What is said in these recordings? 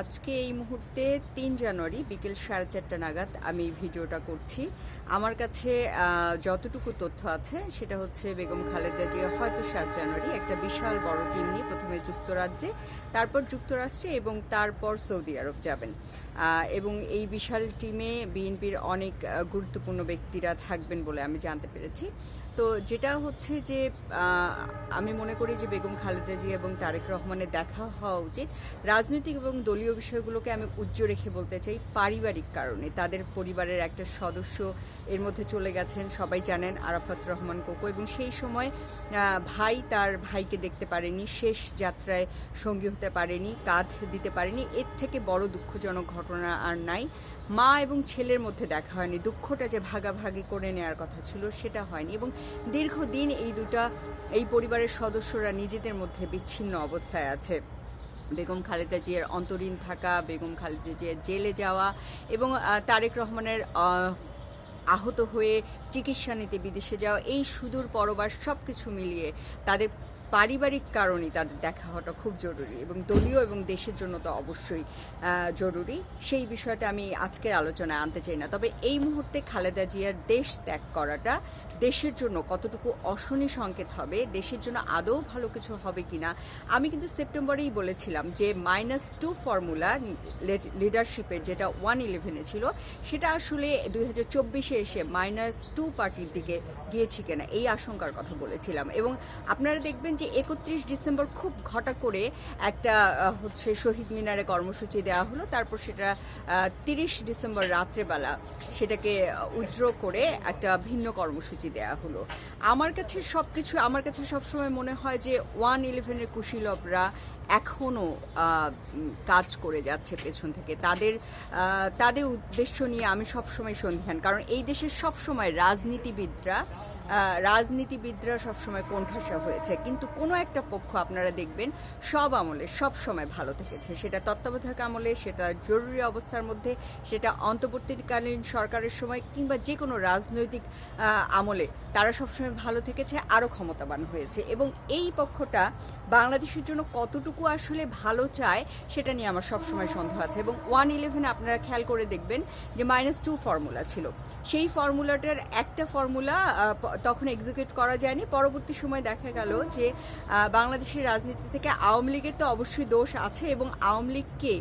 আজকে এই মুহূর্তে তিন জানুয়ারি বিকেল সাড়ে চারটা নাগাদ আমি ভিডিওটা করছি। আমার কাছে যতটুকু তথ্য আছে, সেটা হচ্ছে বেগম খালেদা জিয়া হয়তো সাত জানুয়ারি একটা বিশাল বড় টিম নিয়ে প্রথমে যুক্তরাজ্যে, তারপর যুক্তরাষ্ট্রে এবং তারপর সৌদি আরব যাবেন। এবং এই বিশাল টিমে বিএনপির অনেক গুরুত্বপূর্ণ ব্যক্তিরা থাকবেন বলে আমি জানতে পেরেছি। তো যেটা হচ্ছে যে আমি মনে করি যে বেগম খালেদা জিয়া এবং তারেক রহমানের দেখা হওয়া উচিত। রাজনৈতিক এবং দলীয় বিষয়গুলোকে আমি উজ্জ্ব রেখে বলতে চাই পারিবারিক কারণে। তাদের পরিবারের একটা সদস্য এর মধ্যে চলে গেছেন, সবাই জানেন আরাফাত রহমান কোকো এবং সেই সময় ভাই তার ভাইকে দেখতে পারেনি, শেষ যাত্রায় সঙ্গী হতে পারেনি, কাঁধ দিতে পারেনি। এর থেকে বড় দুঃখজনক ঘটনা আর নাই। মা এবং ছেলের মধ্যে দেখা হয়নি। দুঃখটা যে ভাগাভাগি করে নেওয়ার কথা ছিল সেটা হয়নি এবং দীর্ঘদিন এই দুটা, এই পরিবারের সদস্যরা নিজেদের মধ্যে বিচ্ছিন্ন অবস্থায় আছে। বেগম খালেদা জিয়ার অন্তরীণ থাকা, বেগম খালেদা জিয়ার জেলে যাওয়া এবং তারেক রহমানের আহত হয়ে চিকিৎসা নিতে বিদেশে যাওয়া, এই সুদূর পরবার সব কিছু মিলিয়ে তাদের পারিবারিক কারণেই তাদের দেখা হওয়াটা খুব জরুরি এবং দলীয় এবং দেশের জন্য তো অবশ্যই জরুরি। সেই বিষয়টা আমি আজকের আলোচনায় আনতে চাই না। তবে এই মুহূর্তে খালেদা জিয়ার দেশ ত্যাগ করাটা দেশের জন্য কতটুকু অশনি সংকেত হবে, দেশের জন্য আদৌ ভালো কিছু হবে কিনা, আমি কিন্তু সেপ্টেম্বরেই বলেছিলাম যে মাইনাস টু ফর্মুলা লিডারশিপের যেটা ওয়ান ইলেভেনে ছিল, সেটা আসলে দুই হাজার চব্বিশে এসে মাইনাস টু পার্টির দিকে গিয়েছে কিনা, এই আশঙ্কার কথা বলেছিলাম। এবং আপনারা দেখবেন যে একত্রিশ ডিসেম্বর খুব ঘটা করে একটা হচ্ছে শহীদ মিনারে কর্মসূচি দেওয়া হলো। তারপর সেটা তিরিশ ডিসেম্বর রাত্রেবেলা সেটাকে উজ্র করে একটা ভিন্ন কর্মসূচি দেওয়া হলো। আমার কাছে সব কিছু আমার কাছে সবসময় মনে হয় যে ওয়ান ইলেভেনের কুশীলভরা এখনও কাজ করে যাচ্ছে পেছন থেকে। তাদের তাদের উদ্দেশ্য নিয়ে আমি সবসময় সন্ধিহান। কারণ এই দেশের সবসময় রাজনীতিবিদরা রাজনীতিবিদরা সবসময় কোণঠাসা হয়েছে। কিন্তু কোনো একটা পক্ষ আপনারা দেখবেন সব আমলে, সব সময় ভালো থেকেছে। সেটা তত্ত্বাবধায়ক আমলে, সেটা জরুরি অবস্থার মধ্যে, সেটা অন্তর্বর্তীকালীন সরকারের সময় কিংবা যে কোনো রাজনৈতিক আমলে তারা সবসময় ভালো থেকেছে, আরও ক্ষমতাবান হয়েছে। এবং এই পক্ষটা বাংলাদেশের জন্য কতটুকু আসলে ভালো চায়, সেটা নিয়ে আমার সবসময় সন্দেহ আছে। এবং ওয়ান ইলেভেন আপনারা খেয়াল করে দেখবেন যে মাইনাস টু ফর্মুলা ছিল। সেই ফর্মুলাটার একটা ফর্মুলা তখন এক্সিকিউট করা যায়নি। পরবর্তী সময় দেখা গেল যে বাংলাদেশের রাজনীতি থেকে আওয়ামী লীগের তো অবশ্যই দোষ আছে এবং আওয়ামী লীগকে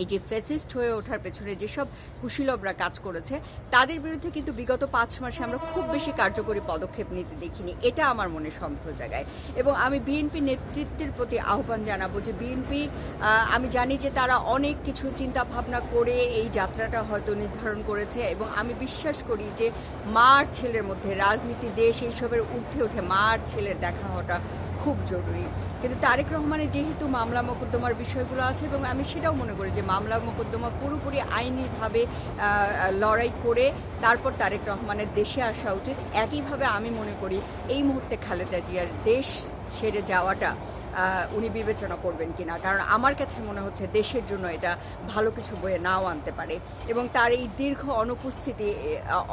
এই যে ফেসিস্ট হয়ে ওঠার পেছনে যেসব কুশীলবরা কাজ করেছে, তাদের বিরুদ্ধে কিন্তু বিগত পাঁচ মাসে আমরা খুব বেশি কার্যকরী পদক্ষেপ নিতে দেখিনি। এটা আমার মনে সন্দেহ জায়গায় এবং আমি বিএনপি নেতৃত্বের প্রতি আহ্বান জানাব যে বিএনপি আমি জানি যে তারা অনেক কিছু চিন্তা ভাবনা করে এই যাত্রাটা হয়তো নির্ধারণ করেছে এবং আমি বিশ্বাস করি যে মা আর ছেলের মধ্যে রাজনীতি, দেশ এইসবের ঊর্ধ্বে উঠে মা আর ছেলের দেখা হওয়াটা খুব জরুরি। কিন্তু তারেক রহমানের যেহেতু মামলা মোকদ্দমার বিষয়গুলো আছে এবং আমি সেটাও মনে করি যে মামলা মোকদ্দমা পুরোপুরি আইনিভাবে লড়াই করে তারপর তারেক রহমানের দেশে আসা উচিত। একইভাবে আমি মনে করি এই মুহূর্তে খালেদা জিয়ার দেশ ছেড়ে যাওয়াটা উনি বিবেচনা করবেন কিনা। কারণ আমার কাছে মনে হচ্ছে দেশের জন্য এটা ভালো কিছু বয়ে নাও আনতে পারে। এবং তার এই দীর্ঘ অনুপস্থিতি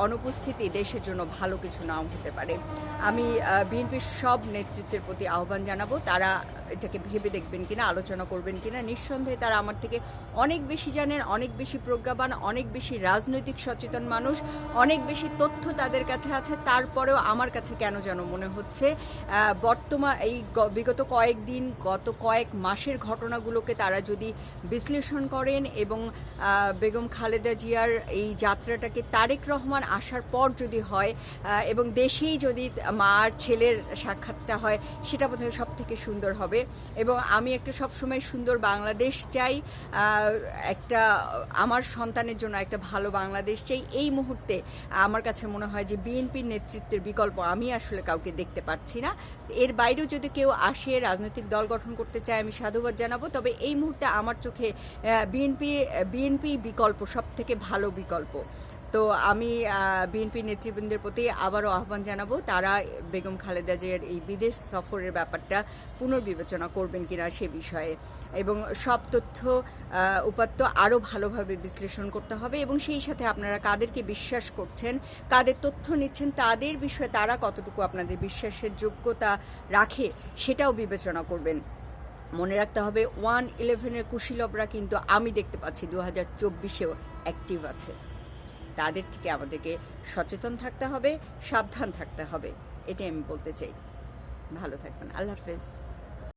অনুপস্থিতি দেশের জন্য ভালো কিছু নাও হতে পারে। আমি বিএনপির সব নেতৃত্বের প্রতি আহ্বান জানাব। তারা এটাকে ভেবে দেখবেন কিনা, আলোচনা করবেন কিনা, নিঃসন্দেহে তারা আমার থেকে অনেক বেশি জানেন, অনেক বেশি প্রজ্ঞাবান, অনেক বেশি রাজনৈতিক সচেতন মানুষ, অনেক বেশি তথ্য তাদের কাছে আছে, তারপরেও আমার কাছে কেন যেন মনে হচ্ছে বর্তমান এই বিগত কয়েকদিন, গত কয়েক মাসের ঘটনাগুলোকে তারা যদি বিশ্লেষণ করেন এবং বেগম খালেদা জিয়ার এই যাত্রাটাকে তারেক রহমান আসার পর যদি হয় এবং দেশেই যদি মা আর ছেলের সাক্ষাৎটা হয়, সেটা বোধহয় সব থেকে সুন্দর হবে। এবং আমি একটা সবসময় সুন্দর বাংলাদেশ চাই একটা, আমার সন্তানের জন্য একটা ভালো বাংলাদেশ চাই। এই মুহূর্তে আমার কাছে মনে হয় যে বিএনপির নেতৃত্বের বিকল্প আমি আসলে কাউকে দেখতে পাচ্ছি না। এর বাইরেও যদি কেউ আসে, রাজনৈতিক দল গঠন করতে চায়, আমি সাধুবাদ জানাব। তবে এই মুহূর্তে আমার চোখে বিএনপি বিএনপি বিকল্প সব থেকে ভালো বিকল্প। তো আমি বিএনপি নেতৃবৃন্দের প্রতি আবারও আহ্বান জানাব, তারা বেগম খালেদা জিয়ার এই বিদেশ সফরের ব্যাপারটা পুনর্বিবেচনা করবেন কিনা সে বিষয়ে। এবং সব তথ্য উপাত্ত আরও ভালোভাবে বিশ্লেষণ করতে হবে এবং সেই সাথে আপনারা কাদেরকে বিশ্বাস করছেন, কাদের তথ্য নিচ্ছেন, তাদের বিষয়ে তারা কতটুকু আপনাদের বিশ্বাসের যোগ্যতা রাখে সেটাও বিবেচনা করবেন। মনে রাখতে হবে, ওয়ান ইলেভেনের কুশীলবরা কিন্তু আমি দেখতে পাচ্ছি, দু হাজার চব্বিশেও অ্যাক্টিভ আছে। তাদের থেকে আমাদেরকে সচেতন থাকতে হবে, সাবধান থাকতে হবে। এটাই আমি বলতে চাই। ভালো থাকবেন। আল্লাহ হাফেজ।